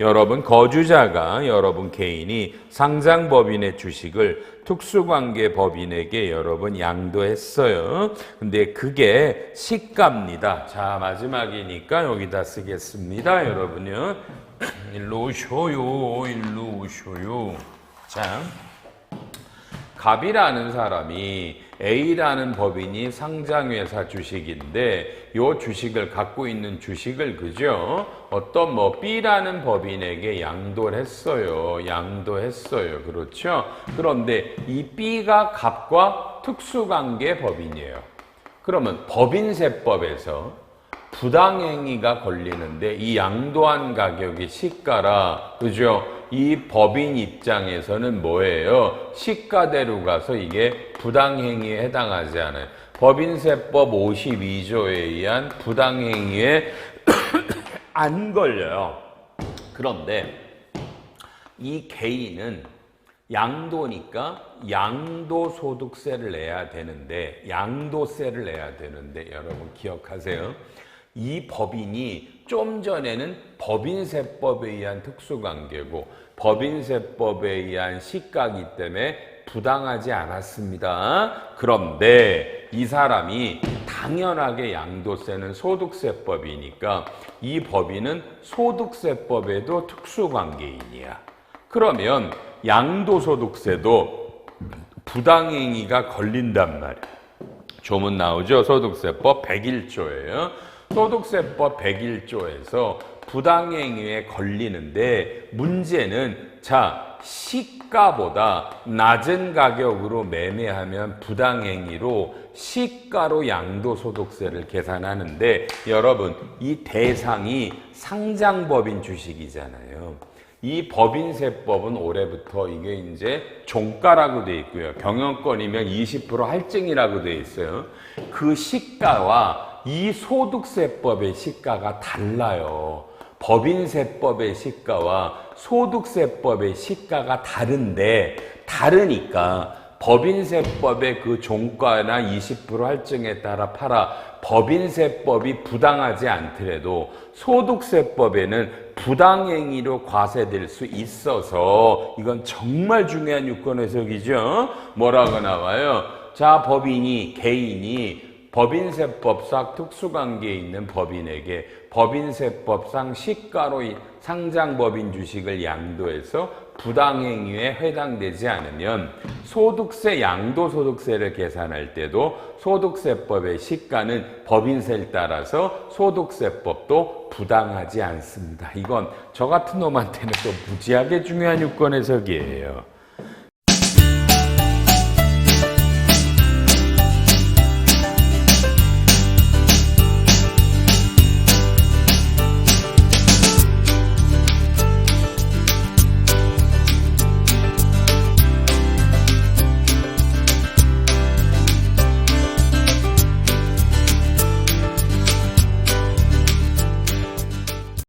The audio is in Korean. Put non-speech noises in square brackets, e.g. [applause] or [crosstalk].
여러분 거주자가 여러분 개인이 상장법인의 주식을 특수관계 법인에게 여러분 양도했어요. 근데 그게 시가입니다. 자 마지막이니까 여기다 쓰겠습니다. 여러분요. 일로 오셔요. 일로 오셔요. 자. 갑이라는 사람이 A라는 법인이 상장회사 주식인데 요 주식을 갖고 있는 주식을 그죠? 어떤 뭐 B라는 법인에게 양도를 했어요. 양도했어요. 그렇죠? 그런데 이 B가 갑과 특수관계 법인이에요. 그러면 법인세법에서 부당행위가 걸리는데 이 양도한 가격이 시가라 그죠? 이 법인 입장에서는 뭐예요? 시가대로 가서 이게 부당행위에 해당하지 않아요. 법인세법 52조에 의한 부당행위에 [coughs] 안 걸려요. 그런데 이 개인은 양도니까 양도소득세를 내야 되는데 양도세를 내야 되는데 여러분 기억하세요. 이 법인이 좀 전에는 법인세법에 의한 특수관계고 법인세법에 의한 시가기 때문에 부당하지 않았습니다. 그런데 이 사람이 당연하게 양도세는 소득세법이니까 이 법인은 소득세법에도 특수관계인이야. 그러면 양도소득세도 부당행위가 걸린단 말이야. 조문 나오죠? 소득세법 101조예요. 소득세법 101조에서 부당행위에 걸리는데 문제는 자 시가보다 낮은 가격으로 매매하면 부당행위로 시가로 양도소득세를 계산하는데 여러분 이 대상이 상장법인 주식이잖아요. 이 법인세법은 올해부터 이게 이제 종가라고 돼 있고요. 경영권이면 20% 할증이라고 돼 있어요. 그 시가와 이 소득세법의 시가가 달라요. 법인세법의 시가와 소득세법의 시가가 다른데 다르니까 법인세법의 그 종가나 20% 할증에 따라 팔아 법인세법이 부당하지 않더라도 소득세법에는 부당행위로 과세될 수 있어서 이건 정말 중요한 유권 해석이죠. 뭐라고 나와요? 자, 법인이 개인이 법인세법상 특수관계에 있는 법인에게 법인세법상 시가로 상장법인 주식을 양도해서 부당행위에 해당되지 않으면 소득세 양도소득세를 계산할 때도 소득세법의 시가는 법인세를 따라서 소득세법도 부당하지 않습니다. 이건 저 같은 놈한테는 또 무지하게 중요한 유권 해석이에요.